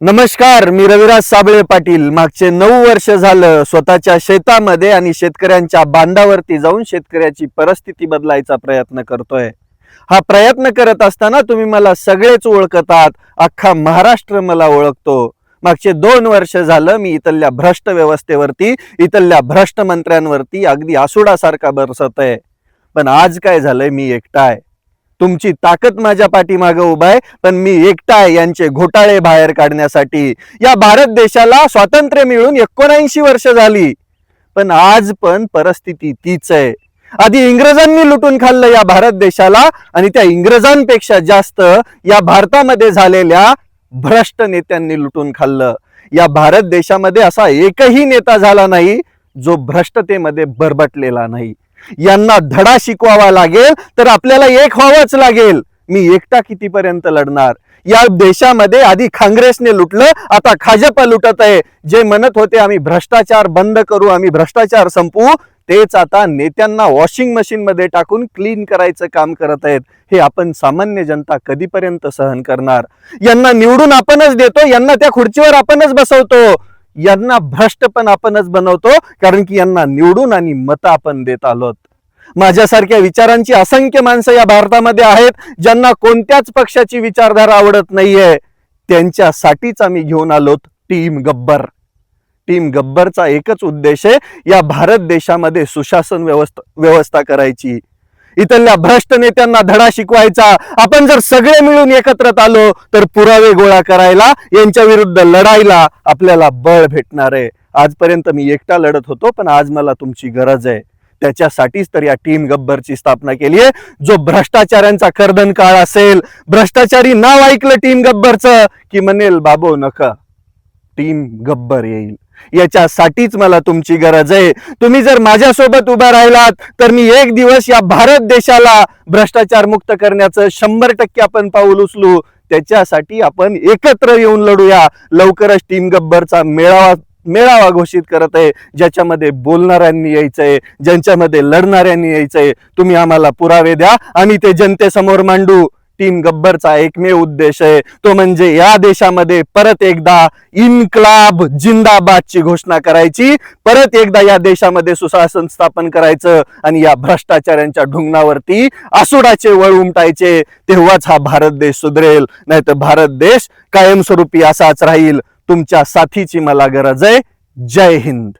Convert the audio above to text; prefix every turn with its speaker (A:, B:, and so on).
A: नमस्कार मी रविराज साबळे पाटील. मागचे नऊ वर्ष झालं स्वतःच्या शेतामध्ये आणि शेतकऱ्यांच्या बांधावरती जाऊन शेतकऱ्याची परिस्थिती बदलायचा प्रयत्न करतोय. हा प्रयत्न करत असताना तुम्ही मला सगळेच ओळखतात. अख्खा महाराष्ट्र मला ओळखतो. मागचे दोन वर्ष झालं मी इथल्या भ्रष्ट व्यवस्थेवरती इथल्या भ्रष्ट मंत्र्यांवरती अगदी आसुडासारखा बरसत आहे पण आज काय झालंय मी एकटा आहे तुमची ताकद माझ्या पाठीमागं उभा आहे पण मी एकटा आहे यांचे घोटाळे बाहेर काढण्यासाठी. या भारत देशाला स्वातंत्र्य मिळून एकोणऐंशी वर्ष झाली. पण आज पण परिस्थिती तीच आहे. आधी इंग्रजांनी लुटून खाल्लं या भारत देशाला आणि त्या इंग्रजांपेक्षा जास्त या भारतामध्ये झालेल्या भ्रष्ट नेत्यांनी लुटून खाल्लं. या भारत देशामध्ये असा एकही नेता झाला नाही जो भ्रष्टतेमध्ये बरबटलेला नाही. यांना धडा शिकवावा लागेल तर आपल्याला एक व्हावंच लागेल. मी एकटा कितीपर्यंत लढणार? या देशामध्ये आधी काँग्रेसने लुटलं आता खाजप लुटत आहे. जे म्हणत होते आम्ही भ्रष्टाचार बंद करू आम्ही भ्रष्टाचार संपवू तेच आता नेत्यांना वॉशिंग मशीनमध्ये टाकून क्लीन करायचं काम करत आहेत. हे आपण सामान्य जनता कधीपर्यंत सहन करणार? यांना निवडून आपणच देतो यांना त्या खुर्चीवर आपणच बसवतो. यांना भ्रष्ट पण आपणच बनवतो कारण की यांना निवडून आणि मतं आपण देत आलोत. माझ्यासारख्या विचारांची असंख्य माणसं या भारतामध्ये आहेत ज्यांना कोणत्याच पक्षाची विचारधारा आवडत नाहीये. त्यांच्यासाठीच आम्ही घेऊन आलोत टीम गब्बर. टीम गब्बरचा एकच उद्देश आहे या भारत देशामध्ये सुशासन व्यवस्था व्यवस्था करायची. इथल्या भ्रष्ट नेत्यांना धडा शिकवायचा. आपण जर सगळे मिळून एकत्रित आलो तर पुरावे गोळा करायला यांच्या विरुद्ध लढायला आपल्याला बळ भेटणार आहे. आजपर्यंत मी एकटा लढत होतो पण आज मला तुमची गरज आहे. त्याच्यासाठीच तर या टीम गब्बरची स्थापना केली आहे. जो भ्रष्टाचारांचा कर्दन काळ असेल भ्रष्टाचारी नाव ऐकलं टीम गब्बरचं की म्हणेल बाबो नका. टीम गब्बर येईल. याच्यासाठीच मला तुमची गरज आहे. तुम्ही जर माझ्यासोबत उभा राहिलात तर मी एक दिवस या भारत देशाला भ्रष्टाचार मुक्त करण्याचं शंभर टक्के आपण पाऊल उचलू. त्याच्यासाठी आपण एकत्र येऊन लढूया. लवकरच टीम गब्बरचा मेळावा मेळावा घोषित करत आहे. ज्याच्यामध्ये बोलणाऱ्यांनी यायचंय ज्यांच्यामध्ये लढणाऱ्यांनी यायचंय. तुम्ही आम्हाला पुरावे द्या आणि ते जनतेसमोर मांडू. टीम गब्बरचा एकमेव उद्देश आहे. तो म्हणजे या देशामध्ये परत एकदा इन्कलाब जिंदाबादची घोषणा करायची. परत एकदा या देशामध्ये सुशासन स्थापन करायचं आणि या भ्रष्टाचारांच्या ढुंगणावरती आसुडाचे वळ उमटायचे. तेव्हाच हा भारत देश सुधरेल. नाहीतर भारत देश कायमस्वरूपी असाच राहील. तुमच्या साथीची मला गरज आहे. जय हिंद.